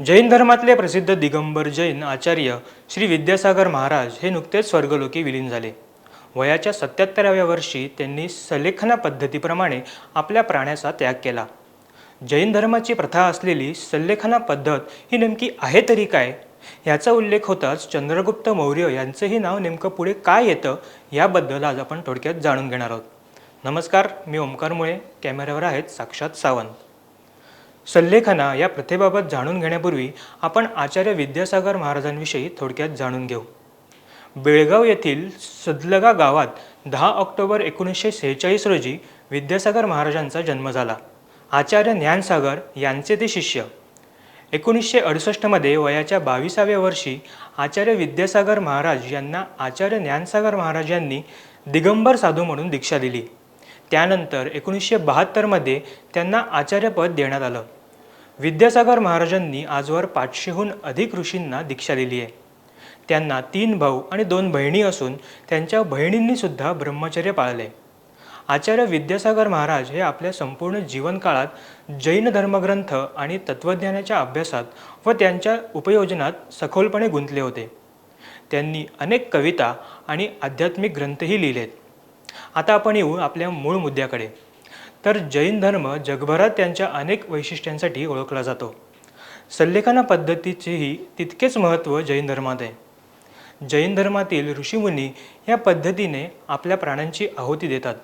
जैन धर्मातले प्रसिद्ध दिगंबर जैन आचार्य श्री विद्यासागर महाराज हे नुकतेच स्वर्गलोकी विलीन झाले. वयाच्या सत्याहत्तराव्या वर्षी त्यांनी सलेखना पद्धतीप्रमाणे आपल्या प्राण्याचा त्याग केला. जैन धर्माची प्रथा असलेली सल्लेखना पद्धत ही नेमकी आहे तरी काय? याचा उल्लेख होताच चंद्रगुप्त मौर्य यांचंही नाव नेमकं पुढे काय येतं याबद्दल आज आपण थोडक्यात जाणून घेणार आहोत. नमस्कार मी ओमकार मुळे कॅमेऱ्यावर आहेत साक्षात सावंत. सल्लेखना या प्रथेबाबत जाणून घेण्यापूर्वी आपण आचार्य विद्यासागर महाराजांविषयी थोडक्यात जाणून घेऊ. बेळगाव येथील सदलगा गावात दहा ऑक्टोबर एकोणीसशे सेहेचाळीस रोजी विद्यासागर महाराजांचा जन्म झाला. आचार्य ज्ञानसागर यांचे ते शिष्य. एकोणीसशे अडुसष्टमध्ये वयाच्या बावीसाव्या वर्षी आचार्य विद्यासागर महाराज यांना आचार्य ज्ञानसागर महाराज यांनी दिगंबर साधू म्हणून दीक्षा दिली. त्यानंतर एकोणीसशे बहात्तरमध्ये त्यांना आचार्यपद देण्यात आलं. विद्यासागर महाराजांनी आजवर पाचशेहून अधिक ऋषींना दीक्षा दिली आहे. त्यांना तीन भाऊ आणि दोन बहिणी असून त्यांच्या बहिणींनीसुद्धा ब्रह्मचर्य पाळले. आचार्य विद्यासागर महाराज हे आपल्या संपूर्ण जीवनकाळात जैन धर्मग्रंथ आणि तत्त्वज्ञानाच्या अभ्यासात व त्यांच्या उपयोजनात सखोलपणे गुंतले होते. त्यांनी अनेक कविता आणि आध्यात्मिक ग्रंथही लिहिलेत. आता आपण येऊ आपल्या मूळ मुद्द्याकडे. तर जैन धर्म जगभरात त्यांच्या अनेक वैशिष्ट्यांसाठी ओळखला जातो. सल्लेखना पद्धतीचेही तितकेच महत्त्व जैन धर्मात आहे. जैन धर्मातील ऋषीमुनी या पद्धतीने आपल्या प्राण्यांची आहुती देतात.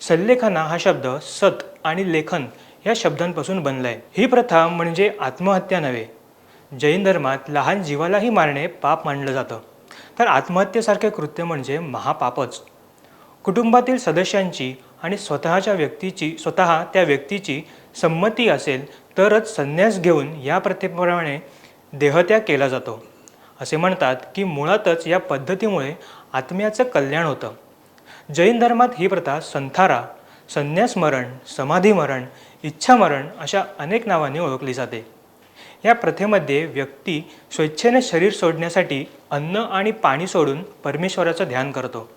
सल्लेखना हा शब्द सत आणि लेखन या शब्दांपासून बनला आहे ही प्रथा म्हणजे आत्महत्या नव्हे. जैन धर्मात लहान जीवालाही मारणे पाप मानलं जातं. तर आत्महत्येसारखे कृत्य म्हणजे महापापच. कुटुंबातील सदस्यांची आणि स्वतःच्या व्यक्तीची स्वतः त्या व्यक्तीची संमती असेल तरच संन्यास घेऊन या प्रथेप्रमाणे देहत्याग केला जातो. असे म्हणतात की मुळातच या पद्धतीमुळे आत्म्याचं कल्याण होतं. जैन धर्मात ही प्रथा संथारा संन्यासमरण समाधीमरण इच्छामरण अशा अनेक नावांनी ओळखली जाते. या प्रथेमध्ये व्यक्ती स्वेच्छेने शरीर सोडण्यासाठी अन्न आणि पाणी सोडून परमेश्वराचं ध्यान करतो.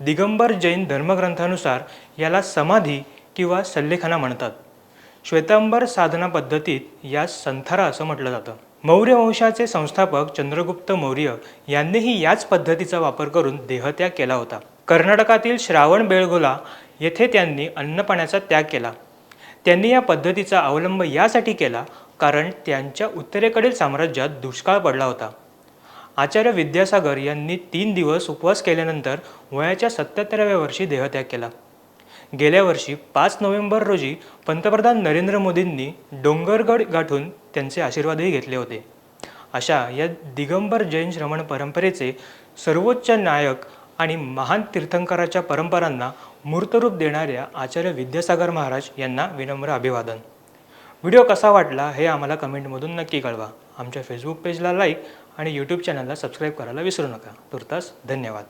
दिगंबर जैन धर्मग्रंथानुसार याला समाधी किंवा सल्लेखना म्हणतात. श्वेतांबर साधना पद्धतीत यास संथारा असं म्हटलं जातं. मौर्य वंशाचे संस्थापक चंद्रगुप्त मौर्य यांनीही याच पद्धतीचा वापर करून देहत्याग केला होता. कर्नाटकातील श्रावण बेळगोला येथे त्यांनी अन्नपाण्याचा त्याग केला. त्यांनी या पद्धतीचा अवलंब यासाठी केला कारण त्यांच्या उत्तरेकडील साम्राज्यात दुष्काळ पडला होता. आचार्य विद्यासागर यांनी तीन दिवस उपवास केल्यानंतर वयाच्या सत्याहत्तराव्या वर्षी देहत्याग केला. गेल्या वर्षी पाच नोव्हेंबर रोजी पंतप्रधान नरेंद्र मोदींनी डोंगरगड गाठून त्यांचे आशीर्वादही घेतले होते. अशा या दिगंबर जैन श्रमण परंपरेचे सर्वोच्च नायक आणि महान तीर्थंकराच्या परंपरांना मूर्तरूप देणाऱ्या आचार्य विद्यासागर महाराज यांना विनम्र अभिवादन. व्हिडिओ कसा वाटला हे आम्हाला कमेंटमधून नक्की कळवा. आमच्या फेसबुक पेजला लाईक आणि यूट्यूब चॅनलला सबस्क्राईब करायला विसरू नका. तुर्तास धन्यवाद.